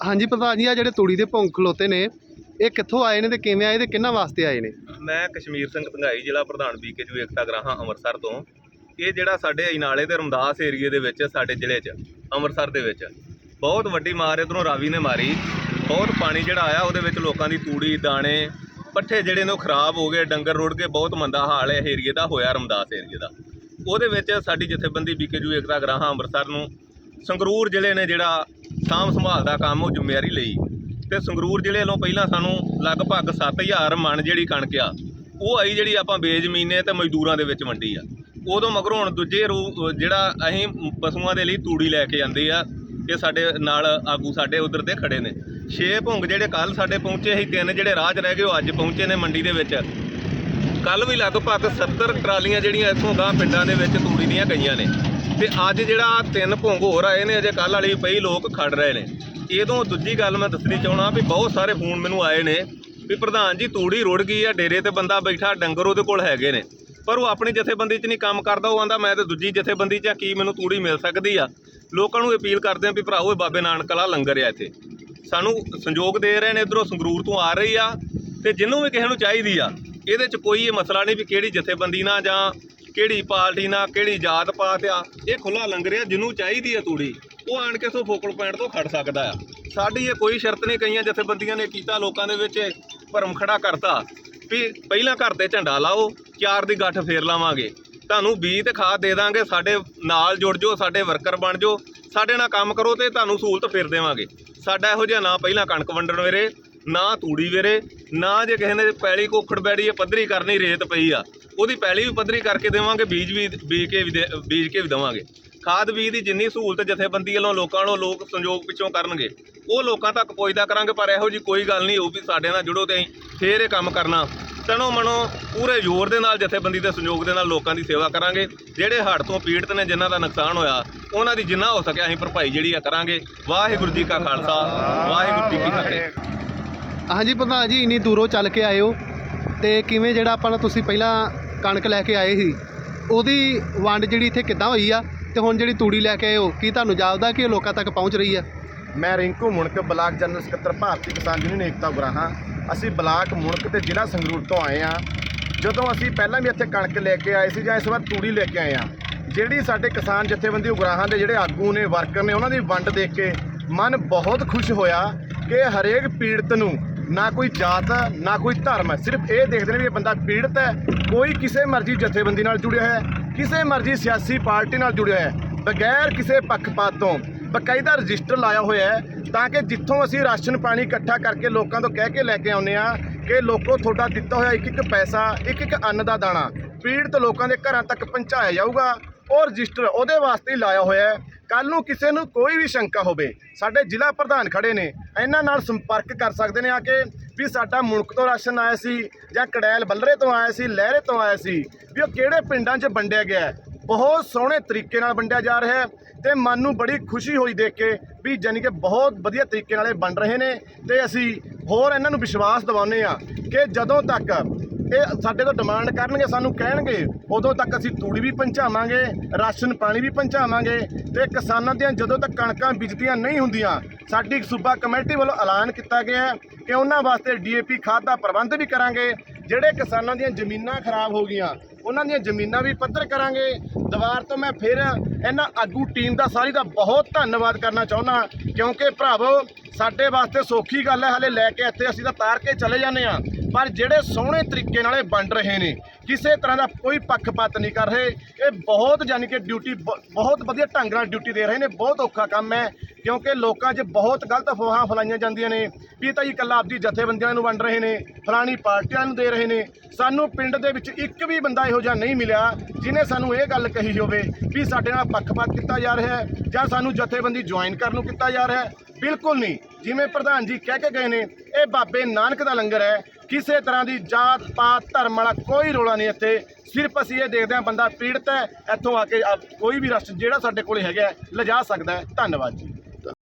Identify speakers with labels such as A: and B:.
A: ਹਾਂਜੀ ਪ੍ਰਧਾਨ ਜੀ ਆ ਜਿਹੜੇ ਤੂੜੀ ਦੇ ਭੌਂਕ ਖਲੋਤੇ ਨੇ, ਇਹ ਕਿੱਥੋਂ ਆਏ ਨੇ ਤੇ ਕਿਵੇਂ ਆਏ ਤੇ ਕਿੰਨਾ ਵਾਸਤੇ ਆਏ ਨੇ?
B: ਮੈਂ ਕਸ਼ਮੀਰ ਸਿੰਘ ਧੰਗਾਈ ਜ਼ਿਲ੍ਹਾ ਪ੍ਰਧਾਨ ਬੀਕੇਯੂ ਏਕਤਾ ਗ੍ਰਾਹਾਂ ਅੰਮ੍ਰਿਤਸਰ ਤੋਂ। ਇਹ ਜਿਹੜਾ ਸਾਡੇ ਇਨਾਲੇ ਤੇ ਰਮਦਾਸ ਏਰੀਏ ਦੇ ਵਿੱਚ, ਸਾਡੇ ਜ਼ਿਲ੍ਹੇ 'ਚ, ਅੰਮ੍ਰਿਤਸਰ ਦੇ ਵਿੱਚ, ਬਹੁਤ ਵੱਡੀ ਮਾਰ ਇਧਰੋਂ ਰਾਵੀ ਨੇ ਮਾਰੀ। ਬਹੁਤ ਪਾਣੀ ਜਿਹੜਾ ਆਇਆ, ਉਹਦੇ ਵਿੱਚ ਲੋਕਾਂ ਦੀ ਤੂੜੀ, ਦਾਣੇ, ਪੱਠੇ ਜਿਹੜੇ ਨੇ ਉਹ ਖਰਾਬ ਹੋ ਗਏ, ਡੰਗਰ ਰੁੜ ਕੇ ਬਹੁਤ ਮੰਦਾ ਹਾਲ ਹੈ ਇਹ ਏਰੀਏ ਦਾ, ਹੋਇਆ ਰਮਦਾਸ ਏਰੀਏ ਦਾ। ਉਹਦੇ ਵਿੱਚ ਸਾਡੀ ਜਥੇਬੰਦੀ ਬੀਕੇਯੂ ਏਕਤਾ ਗ੍ਰਾਹਾਂ ਅੰਮ੍ਰਿਤਸਰ ਨੂੰ ਸੰਗਰੂਰ ਜ਼ਿਲ੍ਹੇ ਨੇ ਜਿਹੜਾ ਸਾਂਭ ਸੰਭਾਲ ਦਾ ਕੰਮ ਉਹ ਜ਼ਿੰਮੇਵਾਰੀ ਲਈ। ਤੇ ਸੰਗਰੂਰ ਜ਼ਿਲ੍ਹੇ ਵੱਲੋਂ ਪਹਿਲਾਂ ਸਾਨੂੰ ਲਗਭਗ 7000 ਮਣ ਜਿਹੜੀ ਕਣਕ ਆ, ਉਹ ਆਈ ਜਿਹੜੀ ਆਪਾਂ ਬੇਜ਼ਮੀਨੇ ਤੇ ਮਜ਼ਦੂਰਾਂ ਦੇ ਵਿੱਚ ਵੰਡੀ ਆ। ਉਦੋਂ ਮਗਰੋਂ ਹੁਣ ਦੂਜੇ ਰੂ ਜਿਹੜਾ ਅਸੀਂ ਪਸ਼ੂਆਂ ਦੇ ਲਈ ਤੂੜੀ ਲੈ ਕੇ ਜਾਂਦੇ ਆ, ਇਹ ਸਾਡੇ ਨਾਲ ਆਗੂ ਸਾਡੇ ਉਧਰ ਦੇ ਖੜੇ ਨੇ। ਛੇ ਭੁੰਗ ਜਿਹੜੇ ਕੱਲ ਸਾਡੇ ਪਹੁੰਚੇ ਸੀ, ਤਿੰਨ ਜਿਹੜੇ ਰਾਹ 'ਚ ਰਹਿ ਗਏ, ਉਹ ਅੱਜ ਪਹੁੰਚੇ ਨੇ ਮੰਡੀ ਦੇ ਵਿੱਚ। ਕੱਲ ਵੀ ਲਗਭਗ 70 ਟਰਾਲੀਆਂ ਜਿਹੜੀਆਂ ਇੱਥੋਂ ਗਾਂ ਪਿੰਡਾਂ ਦੇ ਵਿੱਚ ਤੂੜੀ ਦੀਆਂ ਗਈਆਂ ਨੇ। ਤੇ ਅੱਜ ਜਿਹੜਾ ਤਿੰਨ ਭੁੰਗ ਹੋਰ ਆਏ ਨੇ, ਅਜੇ ਕੱਲ ਵਾਲੀ ਪਈ ਲੋਕ ਖੜ ਰਹੇ ਨੇ। ਇਹਦੋਂ ਦੂਜੀ ਗੱਲ ਮੈਂ ਦੱਸਣੀ ਚਾਹਣਾ ਵੀ ਬਹੁਤ ਸਾਰੇ ਫੋਨ ਮੈਨੂੰ ਆਏ ਨੇ ਵੀ ਪ੍ਰਧਾਨ ਜੀ, ਤੂੜੀ ਰੁੜ ਗਈ ਆ, ਡੇਰੇ ਤੇ ਬੰਦਾ ਬੈਠਾ, ਡੰਗਰ ਉਹਦੇ ਕੋਲ ਹੈਗੇ ਨੇ। ਪਰ ਉਹ ਆਪਣੀ ਜਥੇਬੰਦੀ 'ਚ ਨਹੀਂ ਕੰਮ ਕਰਦਾ, ਉਹ ਆਂਦਾ ਮੈਂ ਤੇ ਦੂਜੀ ਜਥੇਬੰਦੀ 'ਚ ਆ, ਕੀ ਮੈਨੂੰ ਤੂੜੀ ਮਿਲ ਸਕਦੀ ਆ? ਲੋਕਾਂ ਨੂੰ ਅਪੀਲ ਕਰਦੇ ਆ ਵੀ ਭਰਾਓ, ਇਹ ਬਾਬੇ ਨਾਨਕ ਵਾਲਾ ਲੰਗਰ ਆ ਇੱਥੇ। ਸਾਨੂੰ ਸੰਯੋਗ ਦੇ ਰਹੇ ਨੇ, ਇਧਰੋਂ ਸੰਗਰੂਰ ਤੋਂ ਆ ਰਹੀ ਆ, ਤੇ ਜਿਹਨੂੰ ਵੀ ਕਿਸੇ ਨੂੰ ਚਾਹੀਦੀ ਆ, ਇਹਦੇ 'ਚ ਕੋਈ ਇਹ ਮਸਲਾ ਨਹੀਂ ਵੀ ਕਿਹੜੀ ਜਥੇਬੰਦੀ ਨਾਲ ਜਾਂ ਕਿਹੜੀ ਪਾਰਟੀ ਨਾਲ ਕਿਹੜੀ ਜਾਤ ਪਾਤ ਆ, ਇਹ ਖੁੱਲਾ ਲੰਗਰ ਆ, ਜਿਹਨੂੰ ਚਾਹੀਦੀ ਹੈ ਤੂੜੀ, ਉਹ ਆਣ ਕੇ ਸੋ ਫੋਕਲ ਪੁਆਇੰਟ ਤੋਂ ਖੜ ਸਕਦਾ ਆ। ਸਾਡੀ ਇਹ ਕੋਈ ਸ਼ਰਤ ਨਹੀਂ ਕਈਆਂ ਜਥੇਬੰਦੀਆਂ ਨੇ ਕੀਤਾ, ਲੋਕਾਂ ਦੇ ਵਿੱਚ ਭਰਮ ਖੜਾ ਕਰਤਾ। ਵੀ ਪਹਿਲਾਂ ਘਰ ਤੇ ਝੰਡਾ ਲਾਓ, ਚਾਰ ਦੀ ਗੱਠ ਫੇਰ ਲਾਵਾਂਗੇ। ਤੁਹਾਨੂੰ ਬੀਜ ਤੇ ਖਾਦ ਦੇ ਦਾਂਗੇ, ਸਾਡੇ ਨਾਲ ਜੁੜ ਜਾਓ, ਸਾਡੇ ਵਰਕਰ ਬਣ ਜਾਓ, ਸਾਡੇ ਨਾਲ ਕੰਮ ਕਰੋ ਤੇ ਤੁਹਾਨੂੰ ਸਹੂਲਤ ਫੇਰ ਦੇਵਾਂਗੇ। ਸਾਡਾ ਇਹੋ ਜਿਹਾ ਨਾ ਪਹਿਲਾਂ ਕਣਕ ਵੰਡਣ ਵੇਰੇ, ਨਾ ਤੂੜੀ ਵੇਰੇ, ਨਾ ਜੇ ਕਿਸੇ ਨੇ ਪੈਲੀ ਕੋਖੜ ਬੈੜੀ ਹੈ ਪੱਧਰੀ ਕਰਨੀ, ਰੇਤ ਪਈ ਆ। ਉਹਦੀ ਪੈਲੀ ਵੀ ਪੱਧਰੀ ਕਰਕੇ ਦੇਵਾਂਗੇ, ਬੀਜ ਵੀ, ਬੀਜ ਕੇ ਵੀ ਦੇ- ਬੀਜ ਕੇ ਵੀ ਦੇਵਾਂਗੇ। ਖਾਦ ਬੀਜ ਦੀ ਜਿੰਨੀ ਸਹੂਲਤ ਜਥੇਬੰਦੀ ਵੱਲੋਂ ਲੋਕਾਂ ਨੂੰ ਲੋਕ ਸੰਯੋਗ ਪਿੱਛੋਂ ਕਰਨਗੇ, ਉਹ ਲੋਕਾਂ ਤੱਕ ਪਹੁੰਚਦਾ ਕਰਾਂਗੇ, ਪਰ ਇਹੋ ਜੀ ਕੋਈ ਗੱਲ ਨਹੀਂ ਹੋਊ ਵੀ ਸਾਡੇ ਨਾਲ ਜੁੜੋ ਤੇ ਅਸੀਂ ਫੇਰ ਇਹ ਕੰਮ ਕਰਨਾ। ਤਨੋ ਮਨੋ ਪੂਰੇ ਜ਼ੋਰ ਦੇ ਨਾਲ ਜਥੇਬੰਦੀ ਦੇ ਸੰਯੋਗ ਦੇ ਨਾਲ ਲੋਕਾਂ ਦੀ ਸੇਵਾ ਕਰਾਂਗੇ, ਜਿਹੜੇ ਹੜ੍ਹ ਤੋਂ ਪੀੜਤ ਨੇ, ਜਿਨ੍ਹਾਂ ਦਾ ਨੁਕਸਾਨ ਹੋਇਆ, ਉਹਨਾਂ ਦੀ ਜਿੰਨਾ ਹੋ ਸਕਿਆ ਅਸੀਂ ਭਰਪਾਈ ਜਿਹੜੀ ਆ ਕਰਾਂਗੇ। ਵਾਹਿਗੁਰੂ ਜੀ ਕਾ ਖਾਲਸਾ, ਵਾਹਿਗੁਰੂ ਜੀ ਕੀ ਫਤਿਹ।
A: ਹਾਂਜੀ ਪ੍ਰਧਾਨ ਜੀ, ਇੰਨੀ ਦੂਰੋਂ ਚੱਲ ਕੇ ਆਏ ਹੋ ਤੇ ਕਿਵੇਂ ਜਿਹੜਾ ਆਪਾਂ ਨੂੰ ਤੁਸੀਂ ਪਹਿਲਾਂ ਕਣਕ ਲੈ ਕੇ ਆਏ ਸੀ। ਉਹਦੀ ਵੰਡ ਜਿਹੜੀ ਇੱਥੇ ਕਿੱਦਾਂ ਹੋਈ ਆ ਤੇ ਹੁਣ ਜਿਹੜੀ ਤੂੜੀ ਲੈ ਕੇ ਆਏ ਹੋ, ਕੀ ਤੁਹਾਨੂੰ ਜਾਪਦਾ ਕਿ ਇਹ ਲੋਕਾਂ ਤੱਕ ਪਹੁੰਚ ਰਹੀ ਆ?
C: ਮੈਂ ਰਿੰਕੂ ਮੁਣਕ, ਬਲਾਕ ਜਨਰਲ ਸਕੱਤਰ, ਭਾਰਤੀ ਕਿਸਾਨ ਯੂਨੀਅਨ ਏਕਤਾ ਉਗਰਾਹਾਂ। ਅਸੀਂ ਬਲਾਕ ਮੁਣਕ ਤੇ ਜ਼ਿਲ੍ਹਾ ਸੰਗਰੂਰ ਤੋਂ ਆਏ ਆ ਜਦੋਂ ਅਸੀਂ ਪਹਿਲਾਂ ਵੀ ਇੱਥੇ ਕਣਕ ਲੈ ਕੇ ਆਏ ਸੀ ਜਾਂ ਇਸ ਵਾਰ ਤੂੜੀ ਲੈ ਕੇ ਆਏ ਆ ਜਿਹੜੀ ਸਾਡੇ ਕਿਸਾਨ ਜਥੇਬੰਦੀ ਉਗਰਾਹਾਂ ਦੇ ਜਿਹੜੇ ਆਗੂ ਨੇ, ਵਰਕਰ ਨੇ, ਉਹਨਾਂ ਦੀ ਵੰਡ ਦੇਖ ਕੇ ਮਨ ਬਹੁਤ ਖੁਸ਼ ਹੋਇਆ ਕਿ ਹਰੇਕ ਪੀੜਤ ਨੂੰ ਨਾ ਕੋਈ ਜਾਤ, ਨਾ ਕੋਈ ਧਰਮ ਸਿਰਫ ਇਹ ਦੇਖਦੇ ਨੇ ਵੀ ਇਹ ਬੰਦਾ ਪੀੜਤ ਹੈ। ਕੋਈ ਕਿਸੇ ਮਰਜ਼ੀ ਜਥੇਬੰਦੀ ਨਾਲ ਜੁੜਿਆ ਹੈ। ਕਿਸੇ ਮਰਜ਼ੀ ਸਿਆਸੀ ਪਾਰਟੀ ਨਾਲ ਜੁੜਿਆ ਹੈ। ਬਗੈਰ ਕਿਸੇ ਪੱਖਪਾਤ ਤੋਂ ਬਕਾਇਦਾ ਰਜਿਸਟਰ ਲਾਇਆ ਹੋਇਆ ਹੈ ਤਾਂ ਕਿ ਜਿੱਥੋਂ ਅਸੀਂ ਰਾਸ਼ਨ ਪਾਣੀ ਇਕੱਠਾ ਕਰਕੇ ਲੋਕਾਂ ਤੋਂ ਕਹਿ ਕੇ ਲੈ ਕੇ ਆਉਂਦੇ ਆ ਕਿ ਲੋਕੋ ਤੁਹਾਡਾ ਦਿੱਤਾ ਹੋਇਆ ਇੱਕ ਇੱਕ ਪੈਸਾ ਇੱਕ ਇੱਕ ਅੰਨ ਦਾ ਦਾਣਾ ਪੀੜਤ ਲੋਕਾਂ ਦੇ ਘਰਾਂ ਤੱਕ ਪਹੁੰਚਾਇਆ ਜਾਊਗਾ। ਉਹ ਰਜਿਸਟਰ ਉਹਦੇ ਵਾਸਤੇ ਹੀ ਲਾਇਆ ਹੋਇਆ ਹੈ ਕੱਲ ਨੂੰ ਕਿਸੇ ਨੂੰ ਕੋਈ ਵੀ ਸ਼ੰਕਾ ਹੋਵੇ, ਸਾਡੇ ਜ਼ਿਲ੍ਹਾ ਪ੍ਰਧਾਨ ਖੜੇ ਨੇ, ਇਹਨਾਂ ਨਾਲ ਸੰਪਰਕ ਕਰ ਸਕਦੇ ਨੇ ਆ ਕੇ ਵੀ ਸਾਡਾ ਮੁਲਕ ਤੋਂ ਰਾਸ਼ਨ ਆਇਆ ਸੀ, ਜਾਂ ਕੜੈਲ ਬੱਲਰੇ ਤੋਂ ਆਇਆ ਸੀ, ਲਹਿਰੇ ਤੋਂ ਆਇਆ ਸੀ, ਵੀ ਉਹ ਕਿਹੜੇ ਪਿੰਡਾਂ 'ਚ ਵੰਡਿਆ ਗਿਆ ਬਹੁਤ ਸੋਹਣੇ ਤਰੀਕੇ ਨਾਲ ਵੰਡਿਆ ਜਾ ਰਿਹਾ ਹੈ ਤੇ ਮਨ ਨੂੰ ਬੜੀ ਖੁਸ਼ੀ ਹੋਈ ਦੇਖ ਕੇ ਵੀ ਜਾਨੀ ਕਿ ਬਹੁਤ ਵਧੀਆ ਤਰੀਕੇ ਨਾਲ ਇਹ ਵੰਡ ਰਹੇ ਨੇ ਤੇ ਅਸੀਂ ਹੋਰ ਇਹਨਾਂ ਨੂੰ ਵਿਸ਼ਵਾਸ ਦਿਵਾਉਂਦੇ ਆ ਕਿ ਜਦੋਂ ਤੱਕ ਇਹ ਸਾਡੇ ਤੋਂ ਡਿਮਾਂਡ ਕਰਨਗੇ, ਸਾਨੂੰ ਕਹਿਣਗੇ, ਉਦੋਂ ਤੱਕ ਅਸੀਂ ਤੂੜੀ ਵੀ ਪਹੁੰਚਾਵਾਂਗੇ, ਰਾਸ਼ਨ ਪਾਣੀ ਵੀ ਪਹੁੰਚਾਵਾਂਗੇ ਤੇ ਕਿਸਾਨਾਂ ਦੀਆਂ ਜਦੋਂ ਤੱਕ ਕਣਕਾਂ ਬੀਜਦੀਆਂ ਨਹੀਂ ਹੁੰਦੀਆਂ, ਸਾਡੀ ਸੂਬਾ ਕਮੇਟੀ ਵੱਲੋਂ ਐਲਾਨ ਕੀਤਾ ਗਿਆ ਹੈ ਕਿ ਉਹਨਾਂ ਵਾਸਤੇ ਡੀਏਪੀ ਖਾਦ ਦਾ ਪ੍ਰਬੰਧ ਵੀ ਕਰਾਂਗੇ, ਜਿਹੜੇ ਕਿਸਾਨਾਂ ਦੀਆਂ ਜ਼ਮੀਨਾਂ ਖਰਾਬ ਹੋ ਗਈਆਂ ਉਹਨਾਂ ਦੀਆਂ ਜ਼ਮੀਨਾਂ ਵੀ ਪੱਧਰ ਕਰਾਂਗੇ। ਦੁਬਾਰ ਤੋਂ ਮੈਂ ਫਿਰ ਇਹਨਾਂ ਆਗੂ ਟੀਮ ਦਾ, ਸਾਰੀ ਦਾ ਬਹੁਤ ਧੰਨਵਾਦ ਕਰਨਾ ਚਾਹੁੰਦਾ ਕਿਉਂਕਿ ਭਰਾਵੋ, ਸਾਡੇ ਵਾਸਤੇ ਸੌਖੀ ਗੱਲ ਹੈ, ਹਲੇ ਲੈ ਕੇ ਇੱਥੇ ਅਸੀਂ ਤਾਂ ਤਾਰ ਕੇ ਚਲੇ ਜਾਂਦੇ ਆ ਪਰ ਜਿਹੜੇ ਸੋਹਣੇ ਤਰੀਕੇ ਨਾਲ ਇਹ ਵੰਡ ਰਹੇ ਨੇ, ਕਿਸੇ ਤਰ੍ਹਾਂ ਦਾ ਕੋਈ ਪੱਖਪਾਤ ਨਹੀਂ ਕਰ ਰਹੇ। ਇਹ ਬਹੁਤ ਯਾਨੀ ਕਿ ਡਿਊਟੀ ਬ- ਬਹੁਤ ਵਧੀਆ ਢੰਗ ਨਾਲ ਡਿਊਟੀ ਦੇ ਰਹੇ ਨੇ, ਬਹੁਤ ਔਖਾ ਕੰਮ ਹੈ। ਕਿਉਂਕਿ ਲੋਕਾਂ 'ਚ ਬਹੁਤ ਗਲਤ ਅਫਵਾਹਾਂ ਫੈਲਾਈਆਂ ਜਾਂਦੀਆਂ ਨੇ ਵੀ ਇਹ ਤਾਂ ਜੀ ਇਕੱਲਾ ਆਪਦੀ ਜਥੇਬੰਦੀਆਂ ਨੂੰ ਵੰਡ ਰਹੇ ਨੇ, ਫਲਾਣੀ ਪਾਰਟੀਆਂ ਨੂੰ ਦੇ ਰਹੇ ਨੇ। ਸਾਨੂੰ ਪਿੰਡ ਦੇ ਵਿੱਚ ਇੱਕ ਵੀ ਬੰਦਾ ਇਹੋ ਜਿਹਾ ਨਹੀਂ ਮਿਲਿਆ ਜਿਨੇ ਸਾਨੂੰ ਇਹ ਗੱਲ ਕਹੀ ਹੋਵੇ ਵੀ ਸਾਡੇ ਨਾਲ ਪੱਖਪਾਤ ਕੀਤਾ ਜਾ ਰਿਹਾ ਹੈ ਜਾਂ ਸਾਨੂੰ ਜਥੇਬੰਦੀ ਜੁਆਇਨ ਕਰਨ ਨੂੰ ਕੀਤਾ ਜਾ ਰਿਹਾ ਹੈ। ਬਿਲਕੁਲ ਨਹੀਂ। ਜਿਵੇਂ ਪ੍ਰਧਾਨ ਜੀ ਕਹਿ ਕੇ ਗਏ ਨੇ, ਇਹ ਬਾਬੇ ਨਾਨਕ ਦਾ ਲੰਗਰ ਹੈ। ਕਿਸੇ ਤਰ੍ਹਾਂ ਦੀ ਜਾਤ ਪਾਤ, ਧਰਮ ਵਾਲਾ ਕੋਈ ਰੋਲਾ ਨਹੀਂ ਇੱਥੇ। ਸਿਰਫ ਅਸੀਂ ਇਹ ਦੇਖਦੇ ਹਾਂ, ਬੰਦਾ ਪੀੜਤ ਹੈ, ਇੱਥੋਂ ਆ ਕੇ ਆ- ਕੋਈ ਵੀ ਰਸਟ ਜਿਹੜਾ ਸਾਡੇ ਕੋਲੇ ਹੈਗਾ ਲਿਜਾ ਸਕਦਾ ਹੈ। ਧੰਨਵਾਦ ਜੀ।